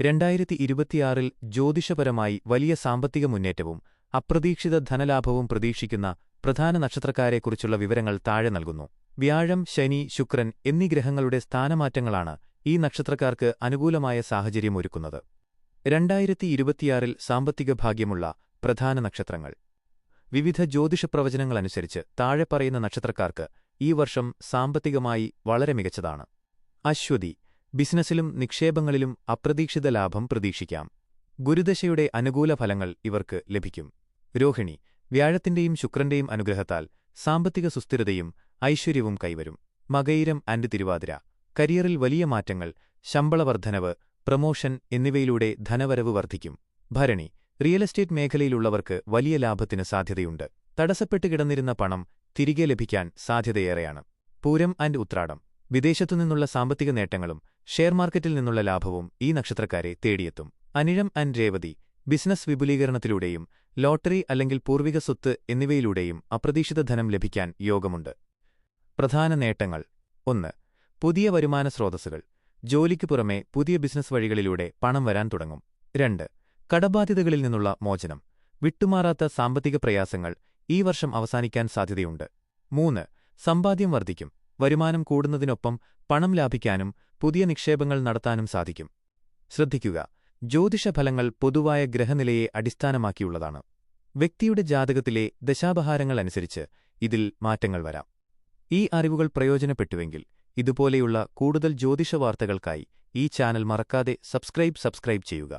രണ്ടായിരത്തി ഇരുപത്തിയാറിൽ ജ്യോതിഷപരമായി വലിയ സാമ്പത്തിക മുന്നേറ്റവും അപ്രതീക്ഷിത ധനലാഭവും പ്രതീക്ഷിക്കുന്ന പ്രധാന നക്ഷത്രക്കാരെക്കുറിച്ചുള്ള വിവരങ്ങൾ താഴെ നൽകുന്നു. വ്യാഴം ശനി ശുക്രൻ എന്നീ ഗ്രഹങ്ങളുടെ സ്ഥാനമാറ്റങ്ങളാണ് ഈ നക്ഷത്രക്കാർക്ക് അനുകൂലമായ സാഹചര്യമൊരുക്കുന്നത്. രണ്ടായിരത്തി ഇരുപത്തിയാറിൽ സാമ്പത്തിക ഭാഗ്യമുള്ള പ്രധാന നക്ഷത്രങ്ങൾ. വിവിധ ജ്യോതിഷപ്രവചനങ്ങളനുസരിച്ച് താഴെ പറയുന്ന നക്ഷത്രക്കാർക്ക് ഈ വർഷം സാമ്പത്തികമായി വളരെ മികച്ചതാണ്. അശ്വതി ബിസിനസ്സിലും നിക്ഷേപങ്ങളിലും അപ്രതീക്ഷിത ലാഭം പ്രതീക്ഷിക്കാം. ഗുരുദശയുടെ അനുകൂല ഫലങ്ങൾ ഇവർക്ക് ലഭിക്കും. രോഹിണി വ്യാഴത്തിന്റെയും ശുക്രന്റെയും അനുഗ്രഹത്താൽ സാമ്പത്തിക സുസ്ഥിരതയും ഐശ്വര്യവും കൈവരും. മകയിരം ആൻഡ് തിരുവാതിര കരിയറിൽ വലിയ മാറ്റങ്ങൾ ശമ്പളവർദ്ധനവ് പ്രമോഷൻ എന്നിവയിലൂടെ ധനവരവ് വർദ്ധിക്കും. ഭരണി റിയൽ എസ്റ്റേറ്റ് മേഖലയിലുള്ളവർക്ക് വലിയ ലാഭത്തിന് സാധ്യതയുണ്ട്. തടസ്സപ്പെട്ട് കിടന്നിരുന്ന പണം തിരികെ ലഭിക്കാൻ സാധ്യതയേറെയാണ്. പൂരം ആൻഡ് ഉത്രാടം വിദേശത്തുനിന്നുള്ള സാമ്പത്തിക നേട്ടങ്ങളും ഷെയർ മാർക്കറ്റിൽ നിന്നുള്ള ലാഭവും ഈ നക്ഷത്രക്കാരെ തേടിയെത്തും. അനിഴം ആൻഡ് രേവതി ബിസിനസ് വിപുലീകരണത്തിലൂടെയും ലോട്ടറി അല്ലെങ്കിൽ പൂർവിക സ്വത്ത് എന്നിവയിലൂടെയും അപ്രതീക്ഷിത ധനം ലഭിക്കാൻ യോഗമുണ്ട്. പ്രധാന നേട്ടങ്ങൾ. ഒന്ന് പുതിയ വരുമാന സ്രോതസ്സുകൾ. ജോലിക്ക് പുറമെ പുതിയ ബിസിനസ് വഴികളിലൂടെ പണം വരാൻ തുടങ്ങും. രണ്ട് കടബാധ്യതകളിൽ നിന്നുള്ള മോചനം. വിട്ടുമാറാത്ത സാമ്പത്തിക പ്രയാസങ്ങൾ ഈ വർഷം അവസാനിക്കാൻ സാധ്യതയുണ്ട്. മൂന്ന് സമ്പാദ്യം വർദ്ധിക്കും. വരുമാനം കൂടുന്നതിനൊപ്പം പണം ലാഭിക്കാനും പുതിയ നിക്ഷേപങ്ങൾ നടത്താനും സാധിക്കും. ശ്രദ്ധിക്കുക ജ്യോതിഷഫലങ്ങൾ പൊതുവായ ഗ്രഹനിലയെ അടിസ്ഥാനമാക്കിയുള്ളതാണ്. വ്യക്തിയുടെ ജാതകത്തിലെ ദശാപഹാരങ്ങൾ അനുസരിച്ച് ഇതിൽ മാറ്റങ്ങൾ വരാം. ഈ അറിവുകൾ പ്രയോജനപ്പെട്ടുവെങ്കിൽ ഇതുപോലെയുള്ള കൂടുതൽ ജ്യോതിഷ വാർത്തകൾക്കായി ഈ ചാനൽ മറക്കാതെ സബ്സ്ക്രൈബ് സബ്സ്ക്രൈബ് ചെയ്യുക.